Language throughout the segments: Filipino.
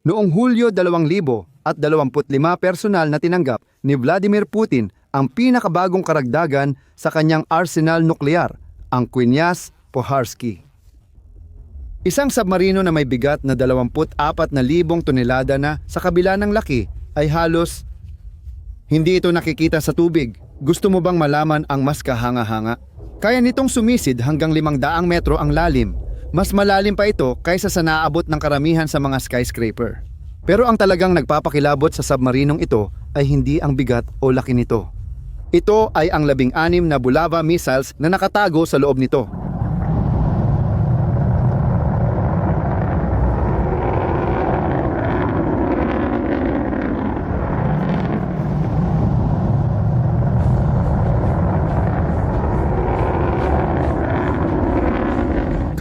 Noong Hulyo 2000 at 25 personal na tinanggap ni Vladimir Putin ang pinakabagong karagdagan sa kanyang arsenal nuklear, ang Quinyas Poharsky. Isang submarino na may bigat na 24,000 tonelada na sa kabila ng laki ay halos hindi ito nakikita sa tubig. Gusto mo bang malaman ang mas kahanga-hanga? Kaya nitong sumisid hanggang 500 metro ang lalim. Mas malalim pa ito kaysa sa naabot ng karamihan sa mga skyscraper. Pero ang talagang nagpapakilabot sa submarinong ito ay hindi ang bigat o laki nito. Ito ay ang labing-anim na Bulava missiles na nakatago sa loob nito.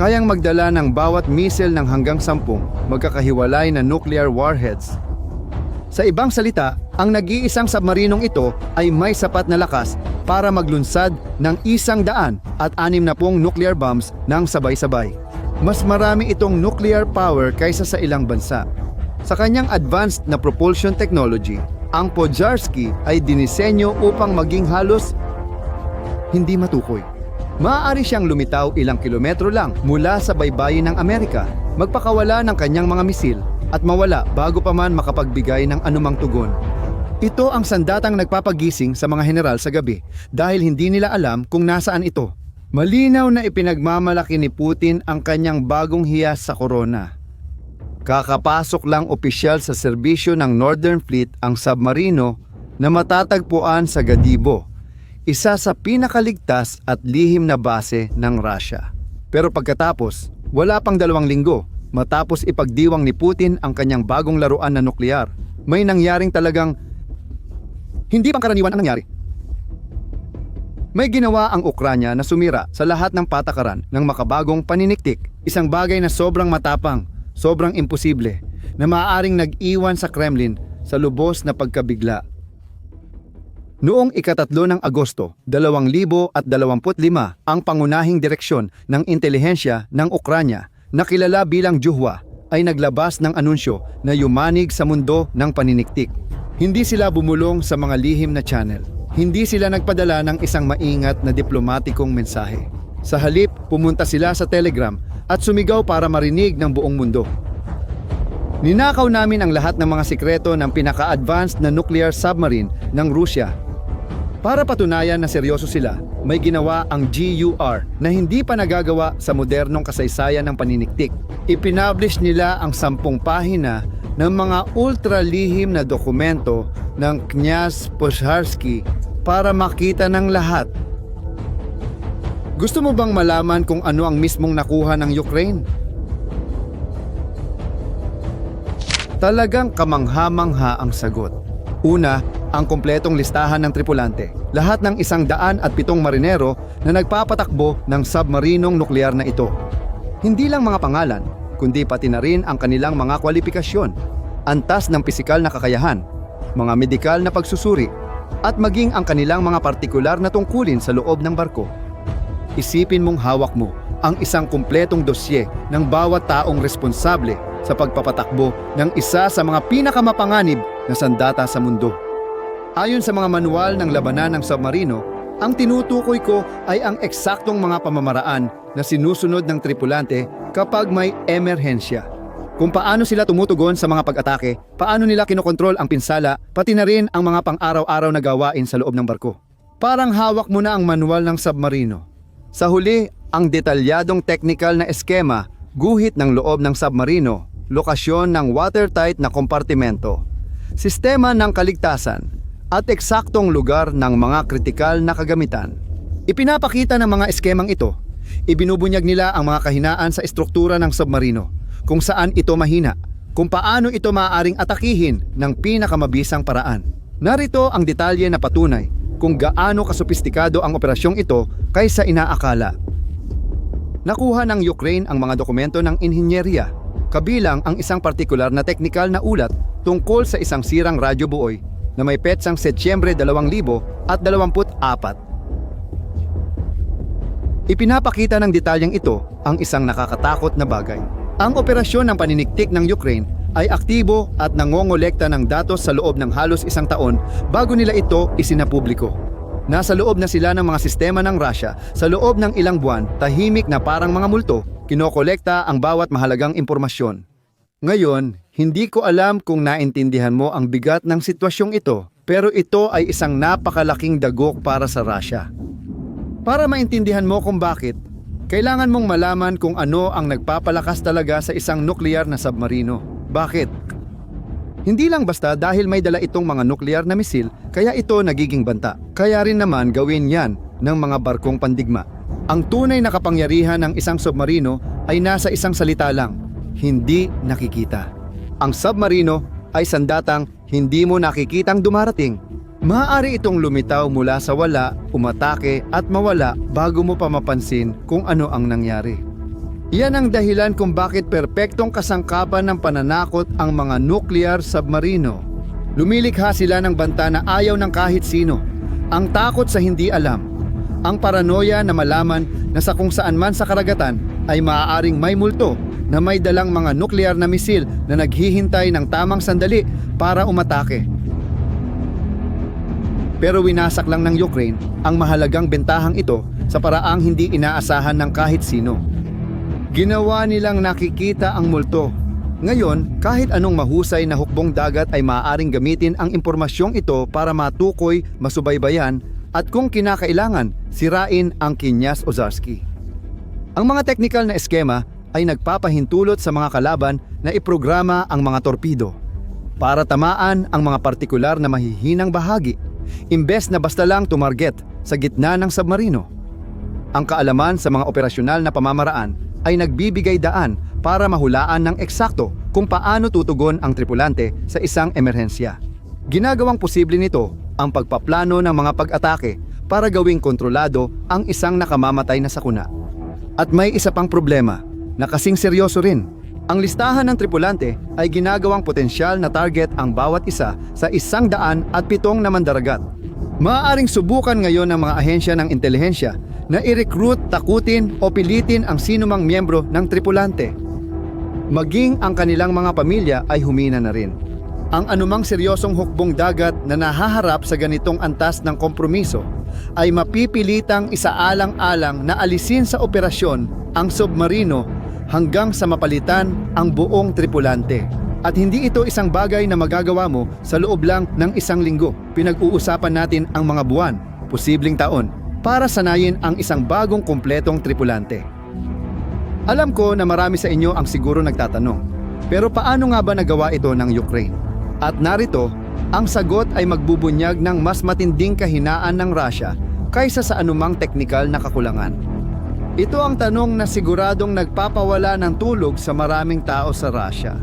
Kayang magdala ng bawat missile ng hanggang sampung magkakahiwalay na nuclear warheads. Sa ibang salita, ang nag-iisang submarinong ito ay may sapat na lakas para maglunsad ng isang daan at anim na pong nuclear bombs ng sabay-sabay. Mas marami itong nuclear power kaysa sa ilang bansa. Sa kanyang advanced na propulsion technology, ang Podjarski ay dinisenyo upang maging halos hindi matukoy. Maaari siyang lumitaw ilang kilometro lang mula sa baybayin ng Amerika, magpakawala ng kanyang mga misil at mawala bago pa man makapagbigay ng anumang tugon. Ito ang sandatang nagpapagising sa mga general sa gabi dahil hindi nila alam kung nasaan ito. Malinaw na ipinagmamalaki ni Putin ang kanyang bagong hiyas sa korona. Kakapasok lang opisyal sa serbisyo ng Northern Fleet ang submarino na matatagpuan sa Gadibo, isa sa pinakaligtas at lihim na base ng Russia. Pero pagkatapos, wala pang dalawang linggo, matapos ipagdiwang ni Putin ang kanyang bagong laruan na nuklear, may nangyaring talagang hindi pangkaraniwan ang nangyari. May ginawa ang Ukranya na sumira sa lahat ng patakaran ng makabagong paniniktik, isang bagay na sobrang matapang, sobrang imposible, na maaaring nag-iwan sa Kremlin sa lubos na pagkabigla. Noong ikatatlo ng Agosto, 2025, ang pangunahing direksyon ng intelihensya ng Ukranya na kilala bilang Juhwa ay naglabas ng anunsyo na yumanig sa mundo ng paniniktik. Hindi sila bumulong sa mga lihim na channel. Hindi sila nagpadala ng isang maingat na diplomatikong mensahe. Sa halip, pumunta sila sa Telegram at sumigaw para marinig ng buong mundo. Ninakaw namin ang lahat ng mga sikreto ng pinaka-advanced na nuclear submarine ng Rusya. Para patunayan na seryoso sila, may ginawa ang GUR na hindi pa nagagawa sa modernong kasaysayan ng paniniktik. Ipinablish nila ang sampung pahina ng mga ultralihim na dokumento ng Knyaz Posharsky para makita ng lahat. Gusto mo bang malaman kung ano ang mismong nakuha ng Ukraine? Talagang kamangha-mangha ang sagot. Una, ang kompletong listahan ng tripulante. Lahat ng isang daan at pitong marinero na nagpapatakbo ng submarinong nuklear na ito. Hindi lang mga pangalan, kundi pati na rin ang kanilang mga kwalifikasyon, antas ng pisikal na kakayahan, mga medikal na pagsusuri, at maging ang kanilang mga partikular na tungkulin sa loob ng barko. Isipin mong hawak mo ang isang kumpletong dosye ng bawat taong responsable sa pagpapatakbo ng isa sa mga pinakamapanganib na sandata sa mundo. Ayon sa mga manual ng labanan ng submarino, ang tinutukoy ko ay ang eksaktong mga pamamaraan na sinusunod ng tripulante kapag may emerhensya. Kung paano sila tumutugon sa mga pag-atake, paano nila kinokontrol ang pinsala, pati na rin ang mga pang-araw-araw na gawain sa loob ng barko. Parang hawak mo na ang manual ng submarino. Sa huli, ang detalyadong technical na eskema, guhit ng loob ng submarino, lokasyon ng watertight na kompartimento, sistema ng kaligtasan, at eksaktong lugar ng mga kritikal na kagamitan. Ipinapakita ng mga eskemang ito, ibinubunyag nila ang mga kahinaan sa estruktura ng submarino, kung saan ito mahina, kung paano ito maaaring atakihin ng pinakamabisang paraan. Narito ang detalye na patunay kung gaano kasopistikado ang operasyong ito kaysa inaakala. Nakuha ng Ukraine ang mga dokumento ng inhinyeriya, kabilang ang isang partikular na teknikal na ulat tungkol sa isang sirang radyo buoy na may petsang Setyembre 2024. Ipinapakita ng detalyeng ito ang isang nakakatakot na bagay. Ang operasyon ng paniniktik ng Ukraine ay aktibo at nangongolekta ng datos sa loob ng halos isang taon bago nila ito isinapubliko. Nasa loob na sila ng mga sistema ng Russia sa loob ng ilang buwan, tahimik na parang mga multo, kinokolekta ang bawat mahalagang impormasyon. Ngayon, hindi ko alam kung naintindihan mo ang bigat ng sitwasyong ito, pero ito ay isang napakalaking dagok para sa Russia. Para maintindihan mo kung bakit, kailangan mong malaman kung ano ang nagpapalakas talaga sa isang nuklear na submarino. Bakit? Hindi lang basta dahil may dala itong mga nuklear na misil, kaya ito nagiging banta. Kaya rin naman gawin yan ng mga barkong pandigma. Ang tunay na kapangyarihan ng isang submarino ay nasa isang salita lang, hindi nakikita. Ang submarino ay sandatang hindi mo nakikitang dumarating. Maaari itong lumitaw mula sa wala, umatake at mawala bago mo pa mapansin kung ano ang nangyari. Yan ang dahilan kung bakit perpektong kasangkapan ng pananakot ang mga nuclear submarino. Lumilikha sila ng banta na ayaw ng kahit sino. Ang takot sa hindi alam. Ang paranoia na malaman na sa kung saan man sa karagatan ay maaaring may multo na may dalang mga nuclear na misil na naghihintay ng tamang sandali para umatake. Pero winasak lang ng Ukraine ang mahalagang bentahang ito sa paraang hindi inaasahan ng kahit sino. Ginawa nilang nakikita ang multo. Ngayon, kahit anong mahusay na hukbong dagat ay maaaring gamitin ang impormasyong ito para matukoy, masubaybayan at kung kinakailangan, sirain ang Kinyas Ozarski. Ang mga teknikal na eskema ay nagpapahintulot sa mga kalaban na iprograma ang mga torpido para tamaan ang mga partikular na mahihinang bahagi imbes na basta lang tumarget sa gitna ng submarino. Ang kaalaman sa mga operasyonal na pamamaraan ay nagbibigay daan para mahulaan ng eksakto kung paano tutugon ang tripulante sa isang emerhensya. Ginagawang posible nito ang pagpaplano ng mga pag-atake para gawing kontrolado ang isang nakamamatay na sakuna. At may isa pang problema na kasing seryoso rin. Ang listahan ng tripulante ay ginagawang potensyal na target ang bawat isa sa isang daan at pitong na mandaragat. Maaaring subukan ngayon ng mga ahensya ng intelihensya na i-recruit, takutin o pilitin ang sinumang miyembro ng tripulante. Maging ang kanilang mga pamilya ay humina na rin. Ang anumang seryosong hukbong dagat na nahaharap sa ganitong antas ng kompromiso ay mapipilitang isaalang-alang na alisin sa operasyon ang submarino hanggang sa mapalitan ang buong tripulante. At hindi ito isang bagay na magagawa mo sa loob lang ng isang linggo. Pinag-uusapan natin ang mga buwan, posibleng taon, para sanayin ang isang bagong kumpletong tripulante. Alam ko na marami sa inyo ang siguro nagtatanong, pero paano nga ba nagawa ito ng Ukraine? At narito, ang sagot ay magbubunyag ng mas matinding kahinaan ng Russia kaysa sa anumang teknikal na kakulangan. Ito ang tanong na siguradong nagpapawala ng tulog sa maraming tao sa Russia.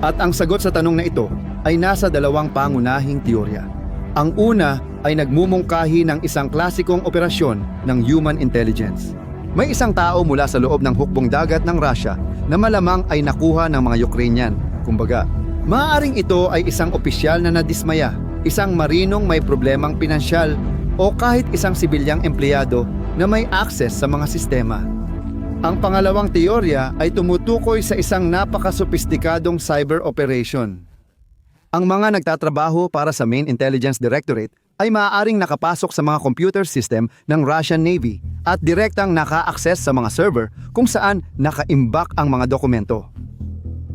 At ang sagot sa tanong na ito ay nasa dalawang pangunahing teorya. Ang una ay nagmumungkahi ng isang klasikong operasyon ng human intelligence. May isang tao mula sa loob ng hukbong dagat ng Russia na malamang ay nakuha ng mga Ukrainian. Kumbaga, maaaring ito ay isang opisyal na nadismaya, isang marinong may problemang pinansyal, o kahit isang sibilyang empleyado na may access sa mga sistema. Ang pangalawang teorya ay tumutukoy sa isang napakasopistikadong cyber operation. Ang mga nagtatrabaho para sa Main Intelligence Directorate ay maaaring nakapasok sa mga computer system ng Russian Navy at direktang naka-access sa mga server kung saan nakaimbak ang mga dokumento.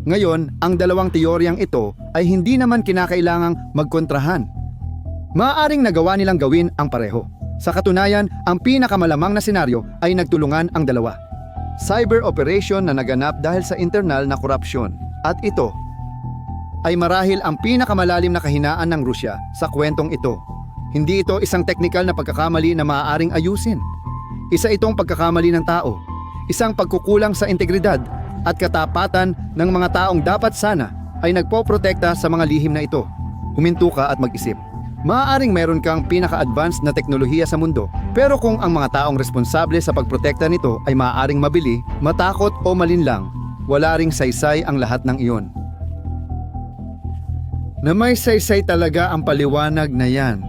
Ngayon, ang dalawang teoryang ito ay hindi naman kinakailangang magkontrahan. Maaaring nagawa nilang gawin ang pareho. Sa katunayan, ang pinakamalamang na senaryo ay nagtulungan ang dalawa. Cyber operation na naganap dahil sa internal na korupsyon. At ito ay marahil ang pinakamalalim na kahinaan ng Rusya sa kwentong ito. Hindi ito isang teknikal na pagkakamali na maaaring ayusin. Isa itong pagkakamali ng tao. Isang pagkukulang sa integridad at katapatan ng mga taong dapat sana ay nagpoprotekta sa mga lihim na ito. Huminto ka at mag-isip. Maaaring meron kang pinaka-advanced na teknolohiya sa mundo, pero kung ang mga taong responsable sa pagprotekta nito ay maaaring mabili, matakot o malinlang, wala ring saysay ang lahat ng iyon. Na may saysay talaga ang paliwanag na yan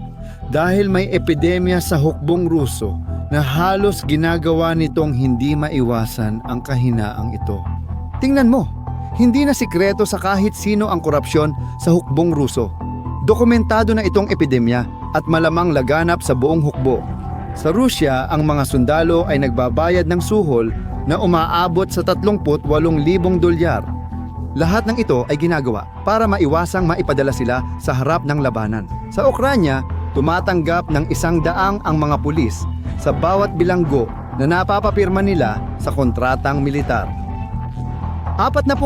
dahil may epidemya sa hukbong Ruso na halos ginagawa nitong hindi maiwasan ang kahinaang ito. Tingnan mo, Hindi na sikreto sa kahit sino ang korupsyon sa hukbong Ruso. Dokumentado na itong epidemya at malamang laganap sa buong hukbo. Sa Rusya, ang mga sundalo ay nagbabayad ng suhol na umaabot sa 38,000 dolyar. Lahat ng ito ay ginagawa para maiwasang maipadala sila sa harap ng labanan. Sa Ukranya, tumatanggap ng isang daang ang mga pulis sa bawat bilanggo na napapapirma nila sa kontratang militar. 40%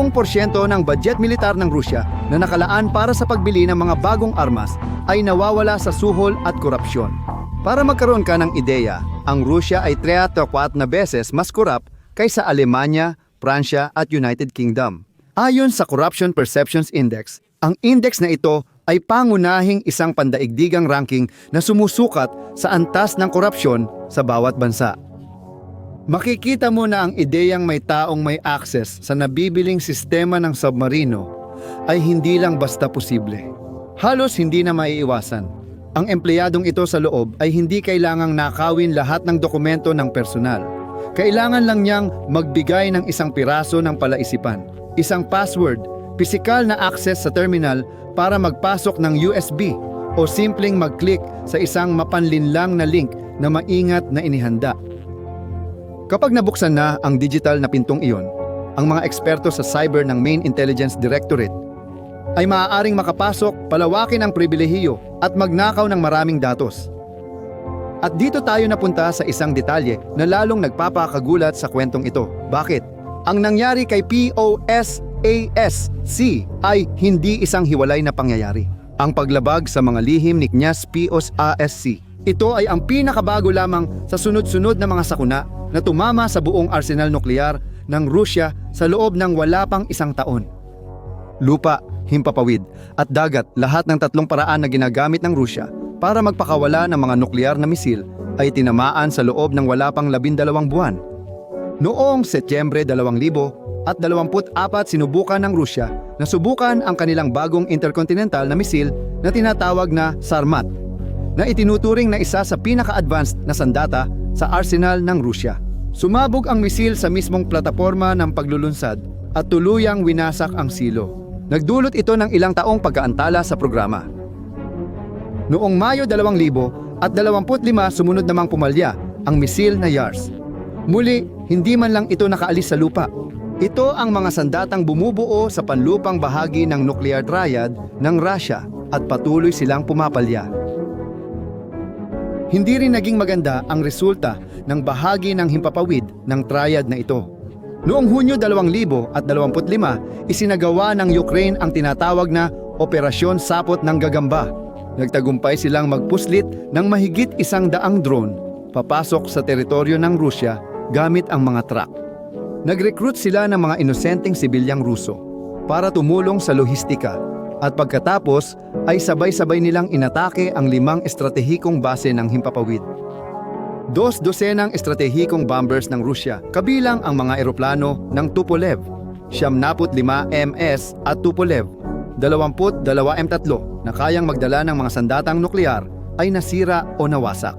ng budget militar ng Rusya na nakalaan para sa pagbili ng mga bagong armas ay nawawala sa suhol at korupsyon. Para magkaroon ka ng ideya, ang Rusya ay 3 o 4 na beses mas korap kaysa Alemanya, Pransya at United Kingdom. Ayon sa Corruption Perceptions Index, ang index na ito ay pangunahing isang pandaigdigang ranking na sumusukat sa antas ng korupsyon sa bawat bansa. Makikita mo na ang ideyang may taong may access sa nabibiling sistema ng submarino ay hindi lang basta posible. Halos hindi na maiiwasan. Ang empleyadong ito sa loob ay hindi kailangang nakawin lahat ng dokumento ng personal. Kailangan lang niyang magbigay ng isang piraso ng palaisipan, isang password, pisikal na access sa terminal para magpasok ng USB o simpleng mag-click sa isang mapanlinlang na link na maingat na inihanda. Kapag nabuksan na ang digital na pintong iyon, ang mga eksperto sa cyber ng Main Intelligence Directorate ay maaaring makapasok, palawakin ang pribilehiyo at magnakaw ng maraming datos. At dito tayo napunta sa isang detalye na lalong nagpapakagulat sa kwentong ito. Bakit? Ang nangyari kay POSASC ay hindi isang hiwalay na pangyayari. Ang paglabag sa mga lihim ni Knyas Pios ASC. Ito ay ang pinakabago lamang sa sunod-sunod na mga sakuna na tumama sa buong arsenal nuklear ng Rusya sa loob ng wala pang isang taon. Lupa, himpapawid, at dagat lahat ng tatlong paraan na ginagamit ng Rusya para magpakawala ng mga nuklear na misil ay tinamaan sa loob ng wala pang labindalawang buwan. Noong Setyembre 2000 at 24 sinubukan ng Rusya na subukan ang kanilang bagong intercontinental na misil na tinatawag na Sarmat na itinuturing na isa sa pinaka-advanced na sandata sa arsenal ng Rusya. Sumabog ang misil sa mismong plataforma ng paglulunsad at tuluyang winasak ang silo. Nagdulot ito ng ilang taong pagkaantala sa programa. Noong Mayo 2000 at 25 sumunod namang pumalya ang misil na Yars. Muli, hindi man lang ito nakaalis sa lupa. Ito ang mga sandatang bumubuo sa panlupang bahagi ng nuclear triad ng Russia at patuloy silang pumapalya. Hindi rin naging maganda ang resulta ng bahagi ng himpapawid ng triad na ito. Noong Hunyo 2025, isinagawa ng Ukraine ang tinatawag na Operasyon Sapot ng Gagamba. Nagtagumpay silang magpuslit ng mahigit isang daang drone papasok sa teritoryo ng Rusya gamit ang mga truck. Nag-recruit sila ng mga inosenteng sibilyang Ruso para tumulong sa lohistika at pagkatapos ay sabay-sabay nilang inatake ang limang estratehikong base ng himpapawid. Dos dosenang estratehikong bombers ng Rusya, kabilang ang mga eroplano ng Tupolev, 75 MS at Tupolev, 22 M3 na kayang magdala ng mga sandatang nuklear ay nasira o nawasak.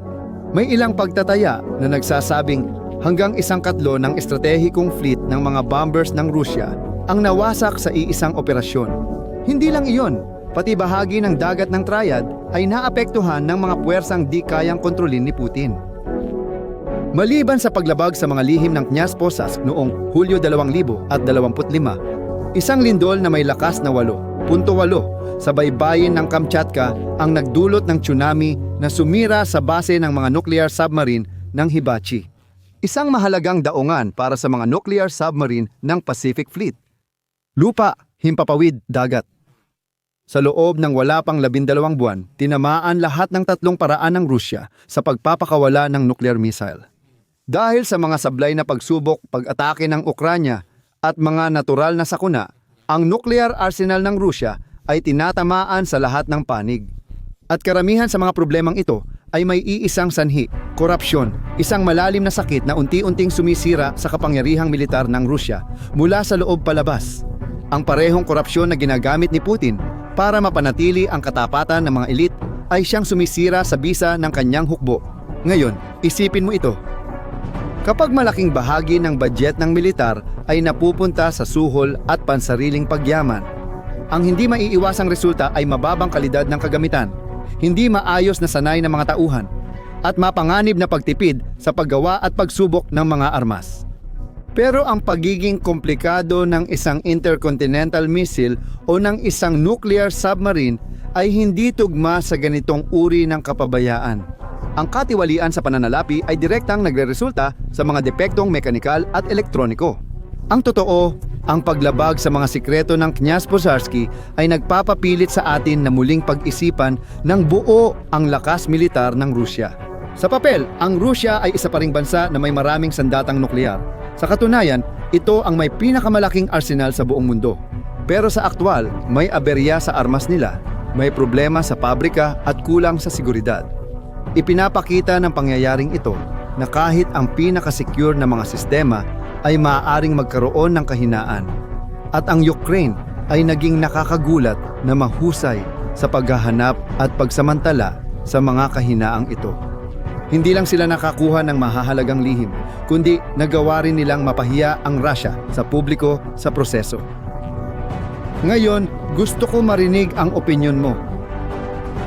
May ilang pagtataya na nagsasabing hanggang isang katlo ng estratehikong fleet ng mga bombers ng Rusya ang nawasak sa iisang operasyon. Hindi lang iyon, pati bahagi ng dagat ng Triad ay naapektuhan ng mga puwersang di kayang kontrolin ni Putin. Maliban sa paglabag sa mga lihim ng Knyaz Posas noong Hulyo 2025, isang lindol na may lakas na 8.8 sa baybayin ng Kamchatka ang nagdulot ng tsunami na sumira sa base ng mga nuclear submarine ng Hibachi. Isang mahalagang daungan para sa mga nuclear submarine ng Pacific Fleet. Lupa, himpapawid, dagat. Sa loob ng wala pang labindalawang buwan, tinamaan lahat ng tatlong paraan ng Rusya sa pagpapakawala ng nuclear missile. Dahil sa mga sablay na pagsubok, pag-atake ng Ukranya at mga natural na sakuna, ang nuclear arsenal ng Rusya ay tinatamaan sa lahat ng panig. At karamihan sa mga problemang ito ay may iisang sanhi, korupsyon, isang malalim na sakit na unti-unting sumisira sa kapangyarihang militar ng Rusya mula sa loob palabas. Ang parehong korupsyon na ginagamit ni Putin para mapanatili ang katapatan ng mga elit ay siyang sumisira sa bisa ng kanyang hukbo. Ngayon, isipin mo ito. Kapag malaking bahagi ng budget ng militar ay napupunta sa suhol at pansariling pagyaman, ang hindi maiiwasang resulta ay mababang kalidad ng kagamitan, hindi maayos na sanay ng mga tauhan, at mapanganib na pagtipid sa paggawa at pagsubok ng mga armas. Pero ang pagiging komplikado ng isang intercontinental missile o ng isang nuclear submarine ay hindi tugma sa ganitong uri ng kapabayaan. Ang katiwalian sa pananalapi ay direktang nagreresulta sa mga depektong mekanikal at elektroniko. Ang totoo, ang paglabag sa mga sikreto ng Knyaz Pozharsky ay nagpapapilit sa atin na muling pag-isipan ng buo ang lakas militar ng Rusya. Sa papel, ang Rusya ay isa pa ring bansa na may maraming sandatang nuklear. Sa katunayan, ito ang may pinakamalaking arsenal sa buong mundo. Pero sa aktwal, may aberya sa armas nila, may problema sa pabrika at kulang sa seguridad. Ipinapakita ng pangyayaring ito na kahit ang pinaka-secure na mga sistema ay maaaring magkaroon ng kahinaan. At ang Ukraine ay naging nakakagulat na mahusay sa paghahanap at pagsamantala sa mga kahinaang ito. Hindi lang sila nakakuha ng mahahalagang lihim, kundi nagawa rin nilang mapahiya ang Russia sa publiko sa proseso. Ngayon, gusto ko marinig ang opinyon mo.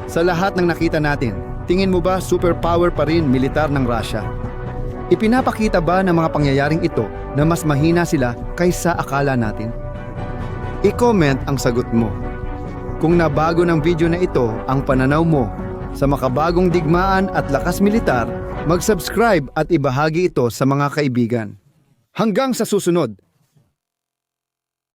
Sa lahat ng nakita natin, tingin mo ba superpower pa rin militar ng Russia? Ipinapakita ba ng mga pangyayaring ito na mas mahina sila kaysa akala natin? I-comment ang sagot mo. Kung nabago ng video na ito ang pananaw mo sa makabagong digmaan at lakas militar, mag-subscribe at ibahagi ito sa mga kaibigan. Hanggang sa susunod,